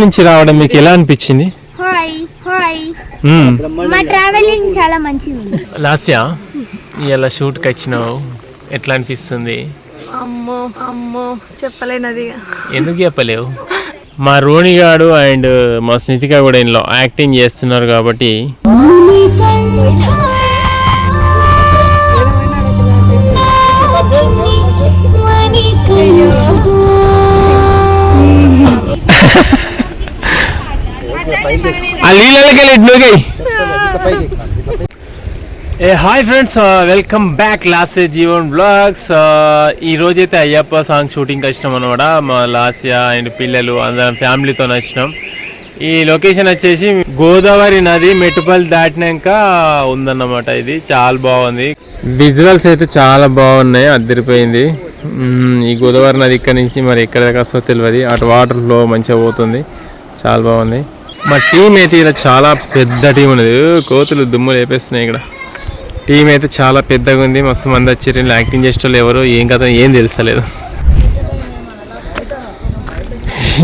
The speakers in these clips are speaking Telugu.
నుంచి రావడం మీకు ఎలా అనిపించింది? Hi hi. మ్మ్. మా ట్రావెలింగ్ చాలా మంచిగా ఉంది లాస్యా ఇలా షూట్కి వచ్చినావు. ఎట్లా అనిపిస్తుంది? అమ్మో అమ్మో చెప్పలేనది ఎందుకు చెప్పలేవు? మా రోణిగాడు అండ్ మా స్నితిక కూడా ఇందులో యాక్టింగ్ చేస్తున్నారు కాబట్టి. ఆ నీళ్ళకి ఇట్లోకి ఏ hi friends welcome back last Jeevan blogs. ఈ రోజైతే అయ్యప్ప సాంగ్ షూటింగ్కి వచ్చినాం అనమాట మా లాస్యా అండ్ పిల్లలు అందరం ఫ్యామిలీతో వచ్చినాం ఈ లొకేషన్ వచ్చేసి గోదావరి నది మెట్టుపల్లి దాటినాక ఉందన్నమాట ఇది. చాలా బాగుంది. విజువల్స్ అయితే చాలా బాగున్నాయి అద్దరిపోయింది. ఈ గోదావరి నది ఇక్కడ నుంచి మరి ఎక్కడ దాకా వస్తుందో తెలియదు అటు వాటర్ ఫ్లో మంచిగా పోతుంది. చాలా బాగుంది. మా టీం అయితే ఇలా చాలా పెద్ద టీం ఉన్నది. కోతులు దుమ్ము లేపేస్తున్నాయి ఇక్కడ. టీం అయితే చాలా పెద్దగా ఉంది. మస్తు మంది వచ్చారు. యాక్టింగ్ చేసేటోళ్ళు ఎవరు ఏం కథ ఏం తెలుస్తలేదు.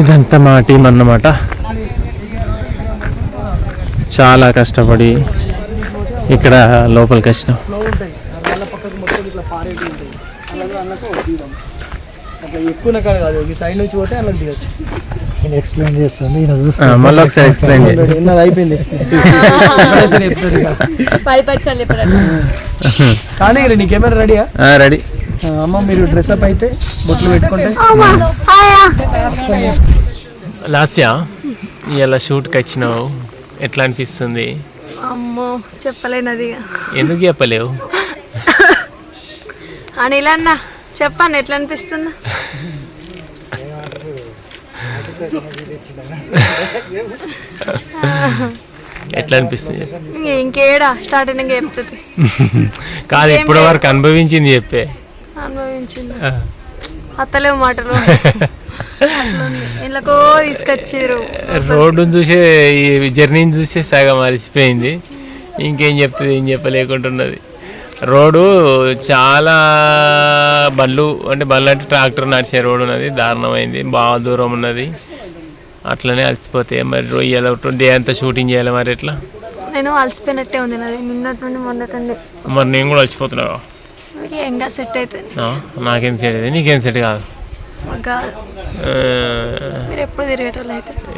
ఇదంతా మా టీం అన్నమాట. చాలా కష్టపడి ఇక్కడ లోపలికి వచ్చినాం. ఎక్కువ కాదు. ఈ సైడ్ నుంచి పోతే అలా దిగచ్చు. నేను ఎక్స్ప్లెయిన్ చేస్తాను. ఈయన చూస్తాను. మళ్ళీ ఒకసారి ఎక్స్ప్లెయిన్ చేయండి అయిపోయింది కానీ నీ కెమెరా రెడీయా రెడీ అమ్మ మీరు డ్రెస్ అప్ అయితే బొట్లు పెట్టుకుంటే. లాస్యా ఇలా షూట్కి వచ్చినావు. ఎట్లా అనిపిస్తుంది? అమ్మో చెప్పలేనది ఎందుకు చెప్పలేవు? అనిల్ అన్న చెప్పండి ఎట్లా అనిపిస్తుందా? ఎట్లా అనిపిస్తుంది? ఇంక ఇంకేడా స్టార్టింగ్ చెప్తుంది. కాదు ఇప్పటి వరకు అనుభవించింది చెప్పే. అనుభవించింది. అత్తలేవు మాటలు. ఇళ్ళకో తీసుకొచ్చిర్రు. రోడ్డును చూసే ఈ జర్నీని చూసే సగం మరిచిపోయింది ఇంకేం చెప్తుంది ఏం చెప్పలేకుంటున్నది. రోడ్డు చాలా బండ్లు అంటే బండ్లు అంటే ట్రాక్టర్ నడిచే రోడ్డు ఉన్నది దారుణమైంది బాగా దూరం ఉన్నది. అట్లనే అలసిపోతాయి మరి రొయ్యలు డే అంతా షూటింగ్ చేయాలి మరి ఎట్లా? నేను అలసిపోయినట్టే ఉంది నాది నిన్నటి నుండి మొన్నటి మరి నేను కూడా అలసిపోతున్నావా? ఎంగా సెట్ అవుతుంది నాకేం సెట్ అయితే నీకేం సెట్ కాదు. ఎప్పుడు తిరిగేటోళ్ళు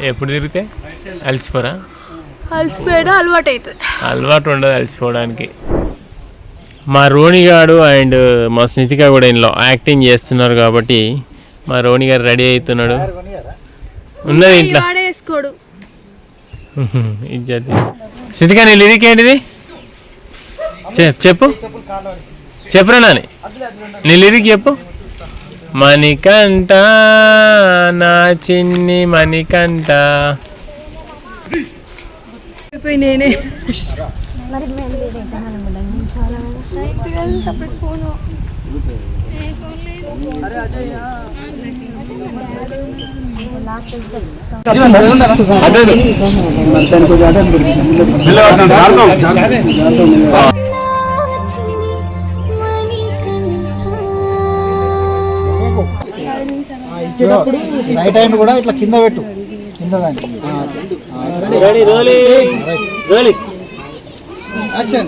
ఎప్పుడు తిరిగితే? అలసిపోరా? అలసిపోయినా అలవాటు అవుతుంది అలవాటు ఉండదు అలసిపోవడానికి. మా రోణిగాడు అండ్ మా స్నితిక కూడా ఇందులో యాక్టింగ్ చేస్తున్నారు కాబట్టి మా రోణి గారు రెడీ అవుతున్నాడు. ఉన్నది ఇంట్లో. ఇజ్జత్. స్నితిక నీ లిరిక్ ఏంటిది? చెప్ చెప్పు. చెప్పురా నాని. నీ లిరిక్ చెప్పు. మణికంట నా చిన్ని మణికంట అయిపోయి నేనే ఇచ్చేటప్పుడు రైట్ హ్యాండ్ కూడా ఇట్లా కింద పెట్టు కింద దాన్ని యాక్షన్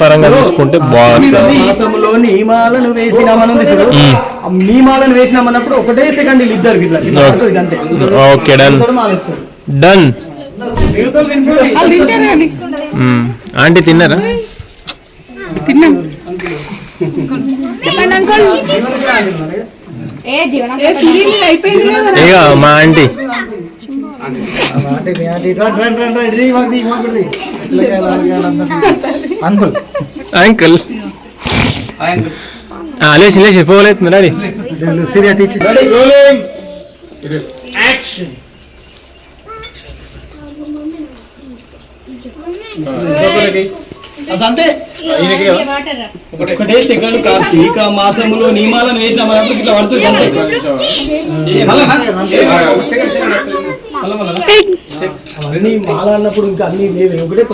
పరంగా చూసుకుంటే చూడు. నియమాలను వేసినామన్నప్పుడు ఒకటే సెకండ్ వీళ్ళు ఇద్దరు ఇట్లా అంతే. Okay done. డన్. ఆంటీ తిన్నారా? ఇక మా ఆంటీ. అంకుల్. అంకుల్. లేచి లేచి పోలేదు అంతే ఒకటే సెకండ్ కార్తీక నియమాలను వేసిన మనప్పుడు ఇట్లా పడుతుంది అంతే అవన్నీ మాల అన్నప్పుడు ఇంకా అన్ని లేవు. ఒకటే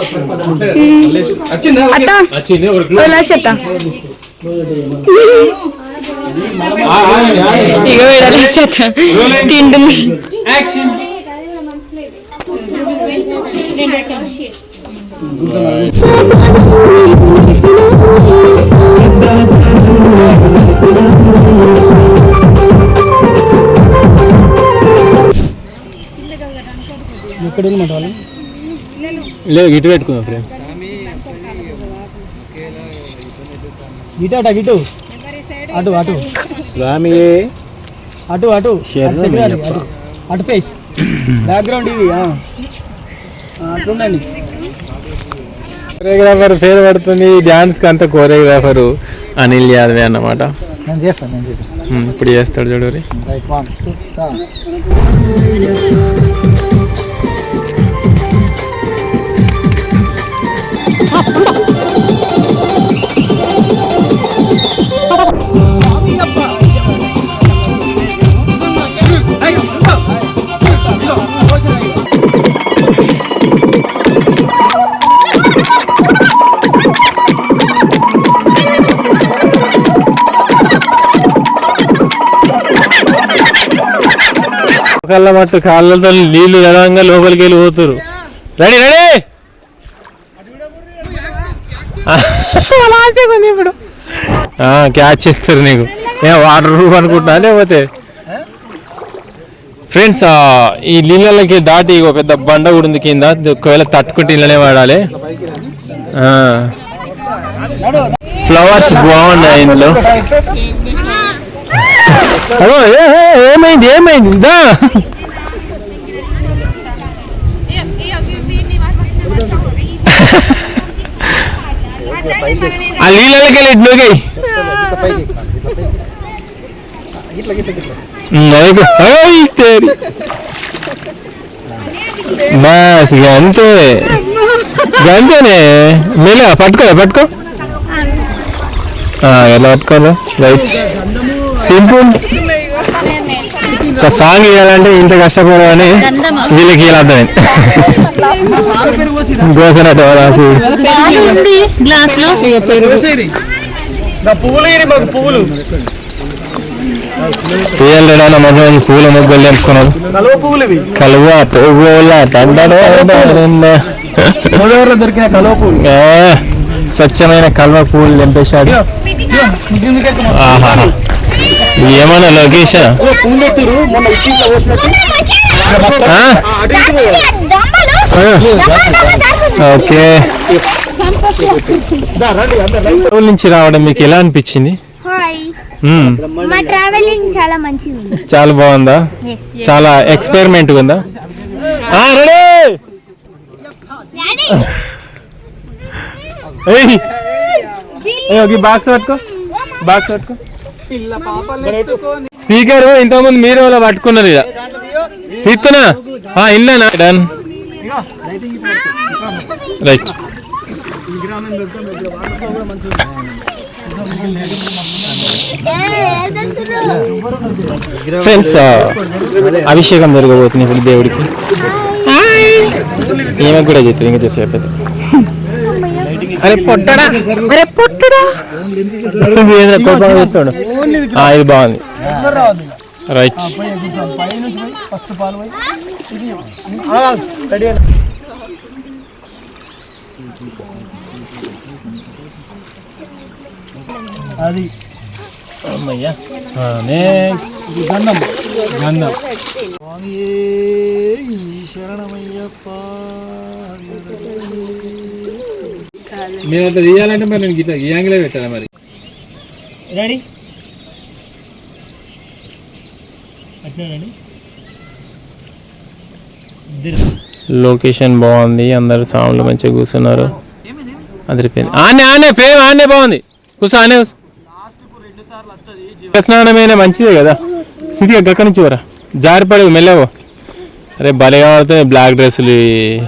వచ్చిందా వచ్చింది ఒక ఎలా చెప్తా. ఇక వీడలా చెప్తా తింటుంది ఎక్కడ వెళ్ళమంట వాళ్ళు? లేదు ఇటు పెట్టుకుందాం ఫ్రెండ్. ఇటు అట ఇటు. అటు అటు. స్వామి. అటు అటు. అటు ఫేస్ బ్యాక్గ్రౌండ్ ఇది అట్లుండండి. కోరియోగ్రాఫర్ పేరు పడుతుంది డాన్స్కి అంత కోరియోగ్రాఫర్ అనిల్ యాదవే అన్నమాట. నేను చేస్తాను నేను చూపిస్తాను ఇప్పుడు చేస్తాడు చూడరి రైట్ వన్ టూ తా. కళ్ళ మట్టు కాళ్ళతో నీళ్ళు గదంగా లోపలికి వెళ్ళి పోతురు రెడీ రెడీ? ఇప్పుడు క్యాచ్ చేస్తారు నీకు. ఏ వాటర్ ప్రూఫ్ అనుకుంటున్నా లేకపోతే? ఫ్రెండ్స్ ఈ నీళ్ళకి దాటి ఒక పెద్ద బండ కూడా ఉంది కింద. ఒకవేళ తట్టుకుంటే ఇళ్ళనే వాడాలి. ఫ్లవర్స్ బాగున్నాయి ఇందులో. అదో ఏమైంది ఏమైంది? ఇదా ఆ నీళ్ళకి వెళ్ళి ఇటు నూకాయి బస్ ఇక అంతే ఇక అంతేనే మేలే పట్టుకో పట్టుకో. ఎలా పట్టుకోవాలి? రైట్. సింపుల్. ఒక సాంగ్ ఇవ్వాలంటే ఇంత కష్టపడని వీళ్ళకి ఇలా అర్థమైంది. గోసనట్టు రాసి పువ్వులు. పువ్వులు మంచి మంచి పూల ముగ్గులు తెంపుకున్నారు కలువ పువ్వులు తండలో దొరికిన కలువ స్వచ్ఛమైన కల్వ పువ్వులు తెంపేశాడు. ఆహా ఏమన్నా లొకేషన్ ఓ పువ్వులు ఎత్తురు మొన్న ఇచ్చింట్లో పోసినట్టు. ఓకే. నుంచి రావడం మీకు ఎలా అనిపించింది? హాయ్. మ్మ్. మా ట్రావెలింగ్ చాలా మంచిగా ఉంది చాలా బాగుందా? చాలా ఎక్స్పెరిమెంట్ ఉందా? ఆ, రెడీ? ఏయ్. ఏయ్, ఒక బాక్స్ పట్టుకో. బాక్స్ పట్టుకో. స్పీకర్ ఇంతకుముందు మీరు అలా పట్టుకున్నారు ఇక. తీస్తున్నా ఇన్నానా డన్. రైట్. ఫ్రెండ్స్ అభిషేకం జరగబోతుంది ఇప్పుడు దేవుడికి. ఈమె కూడా చెప్తుంది ఇంకా చెప్పి చెప్పేది ఆ, ఇది బాగుంది రైట్ ఫస్ట్ పాలు పోయి రెడీ అది అమ్మయ్యా నెక్స్ట్ గంధం గంధం స్వామి శరణమయ్యప్ప మీరు అంత తీయాలంటే మరి నేను గిట్ల ఈ యాంగిలే పెట్టాలి మరి? రెడీ? లొకేషన్ బాగుంది అందరు సాములు మంచిగా కూర్చున్నారు. అదిరిపోయింది. ఆనే ఆనే ఫేమ్ ఆనే బాగుంది. కూర్చో ఆనే కూర్చో. స్నానమైన మంచిదే కదా. సిద్ధి అక్కడి నుంచి వరా జారిపడి మెల్లవో అరే భలే కావాలి బ్లాక్ డ్రెస్సులు ఈ-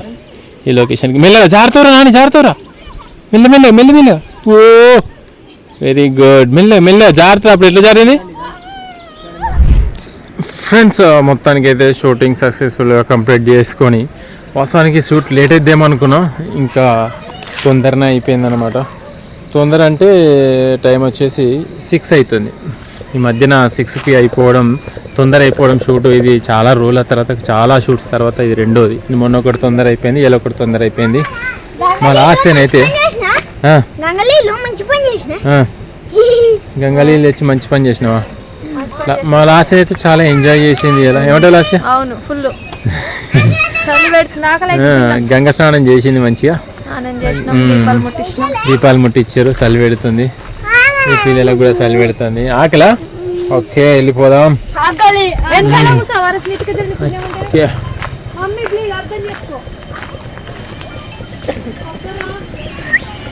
ఈ లొకేషన్కి మెల్లగా జారుతారా నాని జారుతారా మెల్ల మెల్ల మెల్ల మెల్ల. ఓ వెరీ గుడ్ మెల్ల మెల్ల. జాగ్రత్త అప్పుడు ఎట్లా జారింది ఫ్రెండ్స్ మొత్తానికి అయితే షూటింగ్ సక్సెస్ఫుల్గా కంప్లీట్ చేసుకొని వాస్తవానికి షూట్ లేట్ అయిద్దేమో అనుకున్నాం. ఇంకా తొందరనే అయిపోయిందనమాట తొందర అంటే టైం వచ్చేసి సిక్స్ అవుతుంది ఈ మధ్యన సిక్స్కి అయిపోవడం తొందర అయిపోవడం షూట్ ఇది చాలా రోజుల తర్వాత చాలా షూట్స్ తర్వాత ఇది రెండోది. మొన్న ఒకటి తొందర అయిపోయింది ఇలా ఒకటి తొందర అయిపోయింది. మా లాస్ట్ అయితే ఆ, నంగలీలు మంచి పని చేసిన? ఆ. గంగాలీలు తెచ్చి మంచి పని చేసినావా? మా లాస్ట్ అయితే చాలా ఎంజాయ్ చేసింది కదా. ఏమంటావు లాస్ట్ అవును ఫుల్ గంగ స్నానం చేసింది మంచిగా? ఆనందం చేసినాం దీపాలు ముట్టించారు చలి పెడుతుంది. ఈ పిల్లలకు కూడా చలి పెడుతుంది. ఆకలా? ఓకే వెళ్ళిపోదాం. ఓకే.